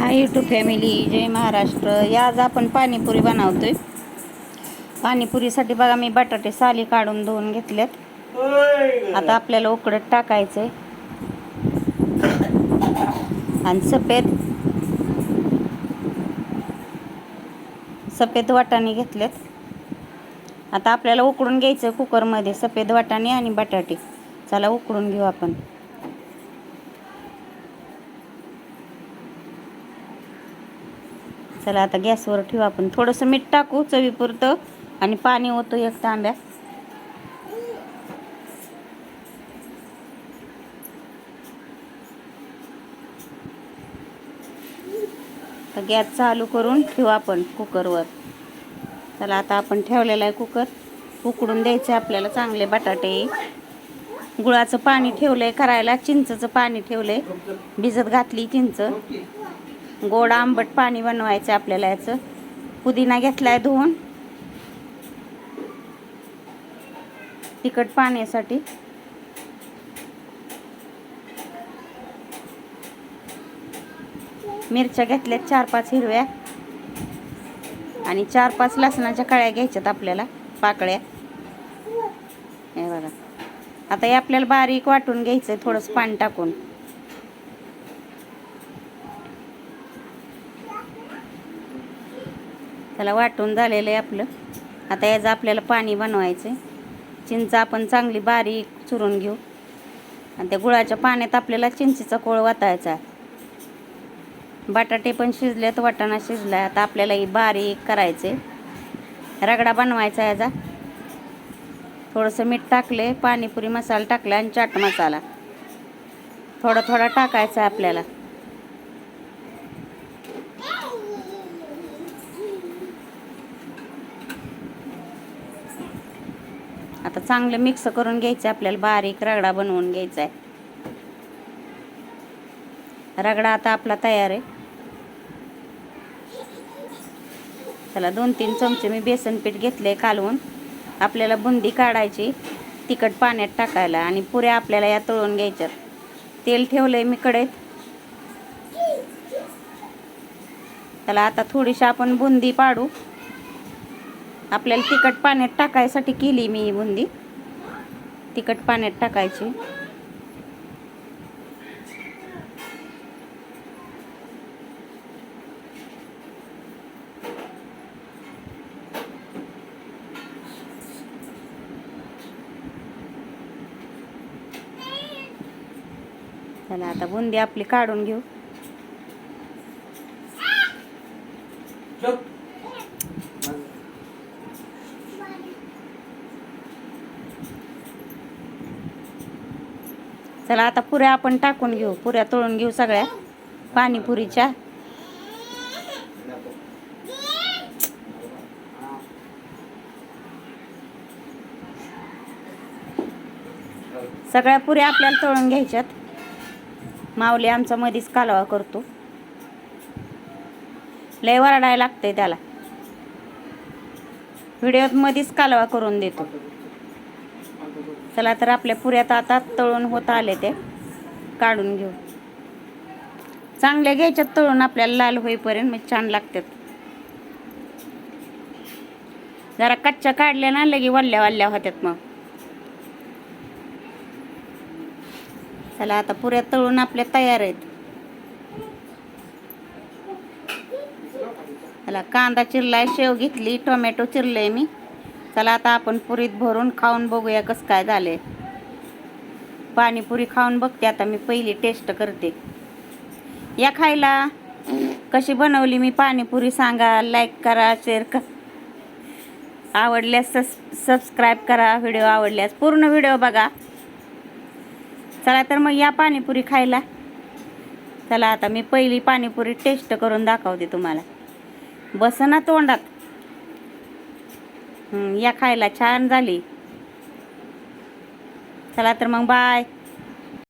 हाय YouTube family जय महाराष्ट्र. या आज आपण पाणीपुरी बनवतो आहे पाणीपुरीसाठी बघा मी बटाटे साली काढून धुवून घेतल्यात आता आपल्याला उकडत टाकायचंय. आणि सफेद सफेद वाटाणे घेतल्यात आता आपल्याला उकडून घ्यायचं कुकरमध्ये सफेद वाटाणे आणि बटाटे. चला उकडून घेऊ आपण. चला आता गॅसवर ठेवू आपण. थोडंसं मीठ टाकू चवीपुरतं आणि पाणी होतो एक तांब्या. तर गॅस चालू करून ठेवू आपण कुकरवर. चला आता आपण ठेवलेला आहे कुकर. उकडून द्यायचे आपल्याला चांगले बटाटे. गुळाचं पाणी ठेवलंय करायला चिंचचं पाणी ठेवलंय. भिजत घातली चिंच. गोड आंबट पाणी बनवायचं आपल्याला याचं. पुदिना घेतलाय धुवून. तिखट पाण्यासाठी. मिरच्या घेतल्यात चार पाच हिरव्या. आणि चार पाच लसणाच्या कळ्या घ्यायच्यात आपल्याला पाकळ्या. हे बघा. आता हे आपल्याला बारीक वाटून घ्यायचं थोडंसं पाणी टाकून. त्याला वाटून झालेलं आहे आपलं. आता याचं आपल्याला पाणी बनवायचं आहे चिंच आपण चांगली बारीक चुरून घेऊ. आणि त्या गुळाच्या पाण्यात आपल्याला चिंचेचा कोळ वाटायचा. बटाटे पण शिजले तर वाटाणा शिजला आता आपल्याला ही बारीक करायचे रगडा बनवायचा याचा. थोडंसं मीठ टाकले पाणीपुरी मसाला टाकला आणि चाट मसाला. थोडा थोडा टाकायचा आपल्याला. आता चांगलं मिक्स करून घ्यायचं आपल्याला बारीक रगडा बनवून घ्यायचा आहे. रगडा आता आपला तयार आहे. त्याला दोन तीन चमचे मी बेसन पीठ घेतले कालवून. आपल्याला बुंदी काढायची तिखट पाण्यात टाकायला आणि पुऱ्या आपल्याला या तळून घ्यायच्यात तेल ठेवलंय मी कडेत त्याला आता थोडीशी आपण बुंदी पाडू. आपल्याला तिखट पाण्यात टाकायसाठी केली मी ही बुंदी. तिखट पाण्यात टाकायची. चला आता बुंदी आपली काढून घेऊ. चला आता पुऱ्या आपण टाकून घेऊ. पुऱ्या तळून घेऊ सगळ्या. पाणीपुरीच्या. सगळ्या पुऱ्या आपल्याला तळून घ्यायच्यात. माऊली आमचा मधीच कालवा करतो. लय वरडायला लागतंय त्याला. व्हिडिओत मध्येच कालवा करून देतो. चला तर आपल्या पुऱ्यात आता तळून होत आले ते. काढून घेऊ. चांगल्या घ्यायच्यात तळून आपल्याला लाल होईपर्यंत मग छान लागतात. जरा कच्च्या काढल्या ना लगे वल्ल्या वल्ल्या होत्यात मग. चला आता पुऱ्या तळून आपल्या तयार आहेत. चला कांदा चिरलाय शेव घेतली टोमॅटो चिरले मी. चला आता आपण पुरीत भरून खाऊन बघूया कसं काय झालंय. पाणीपुरी खाऊन बघते आता मी पहिली टेस्ट करते. या खायला कशी बनवली मी पाणीपुरी सांगा लाईक करा शेअर करा. आवडल्यास सस सबस्क्राईब करा व्हिडिओ आवडल्यास पूर्ण व्हिडिओ बघा. चला तर मग या पाणीपुरी खायला. चला आता मी पहिली पाणीपुरी टेस्ट करून दाखवते तुम्हाला. बसना तोंडात. या खायला छान झाली. चला तर मग बाय.